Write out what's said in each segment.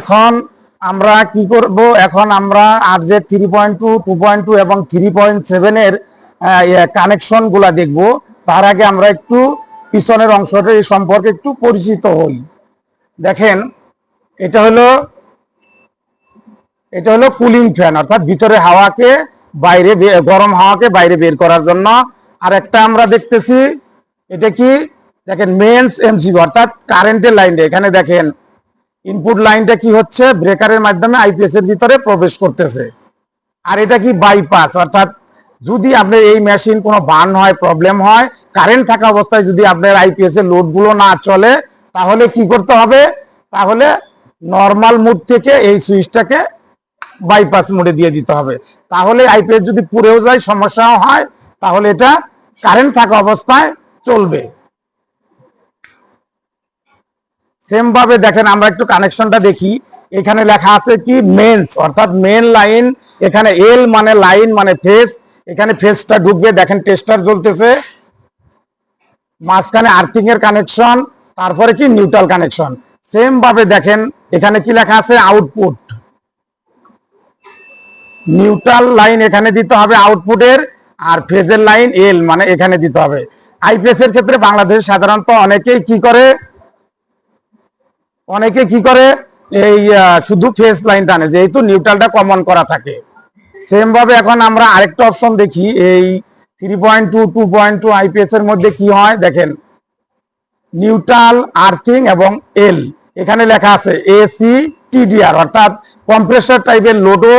এখন আমরা কি করব? এখন আমরা আর যে three point two two point two এবং থ্রি পয়েন্ট সেভেনের কানেকশনগুলা দেখব। তার আগে আমরা একটু পিছনের অংশটা এই সম্পর্কে একটু পরিচিত হই। দেখেন, এটা হলো এটা হলো কুলিং ফ্যান অর্থাৎ ভিতরে হাওয়াকে বাইরে গরম হাওয়াকে বাইরে বের করার জন্য। আর একটা আমরা দেখতেছি, এটা কি? দেখেন মেন্স এমসিবি অর্থাৎ কারেন্টের লাইনটা এখানে দেখেন ইনপুট লাইনটা কি হচ্ছে? ব্রেকারের মাধ্যমে আইপিএস এর ভিতরে প্রবেশ করতেছে। আর এটা কি বাইপাস অর্থাৎ যদি আপনার এই মেশিন কোনো বার্ন হয় প্রবলেম হয় কারেন্ট থাকা অবস্থায় যদি আপনার আইপিএস এর লোডগুলো না চলে, তাহলে কি করতে হবে? তাহলে নর্মাল মুড থেকে এই সুইচটাকে বাইপাস মোডে দিয়ে দিতে হবে। তাহলে আইপিএস যদি পুড়েও যায়, সমস্যাও হয়, তাহলে এটা কারেন্ট থাকা অবস্থায় চলবে। সেম ভাবে দেখেন, আমরা একটু কানেকশনটা দেখি। এখানে লেখা আছে কি? মেন্স অর্থাৎ মেন লাইন এখানে এল মানে লাইন মানে ফেস এখানে ফেসটা ঢুকবে, দেখেন টেস্টার জ্বলতেছে। মাঝখানে আর্থিং এর কানেকশন তারপরে কি? নিউট্রাল কানেকশন সেম ভাবে দেখেন, এখানে কি লেখা আছে? আউটপুট নিউট্রাল লাইন এখানে দিতে হবে আউটপুটের আর ফেজের লাইন এল মানে এখানে দিতে হবে। আইপিএস এর ক্ষেত্রে বাংলাদেশ সাধারণত অনেকেই কি করে? অনেকে কি করে? এই শুধু ফেস লাইন টানে, যেহেতু নিউট্রালটা কমন করা থাকে। সেম ভাবে এখন আমরা আরেকটা অপশন দেখি, এই three point two two point two IPS এর মধ্যে কি হয়? দেখেন নিউট্রাল আর্থিং এবং এল এখানে লেখা আছে এসি টিডিআর অর্থাৎ কম্প্রেসার টাইপের লোডও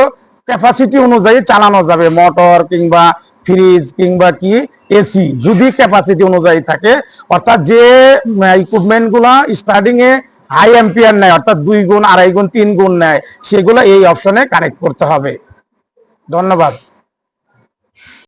ক্যাপাসিটি অনুযায়ী চালানো যাবে। মোটর কিংবা ফ্রিজ কিংবা কি? এসি যদি ক্যাপাসিটি অনুযায়ী থাকে। অর্থাৎ যে ইকুইপমেন্টগুলা স্টার্টিং এ হাই অ্যাম্পিয়ার নেয়, অর্থাৎ দুই গুণ, আড়াই গুণ, তিন গুণ নেয়, সেগুলো এই অপশনে কানেক্ট করতে হবে। ধন্যবাদ।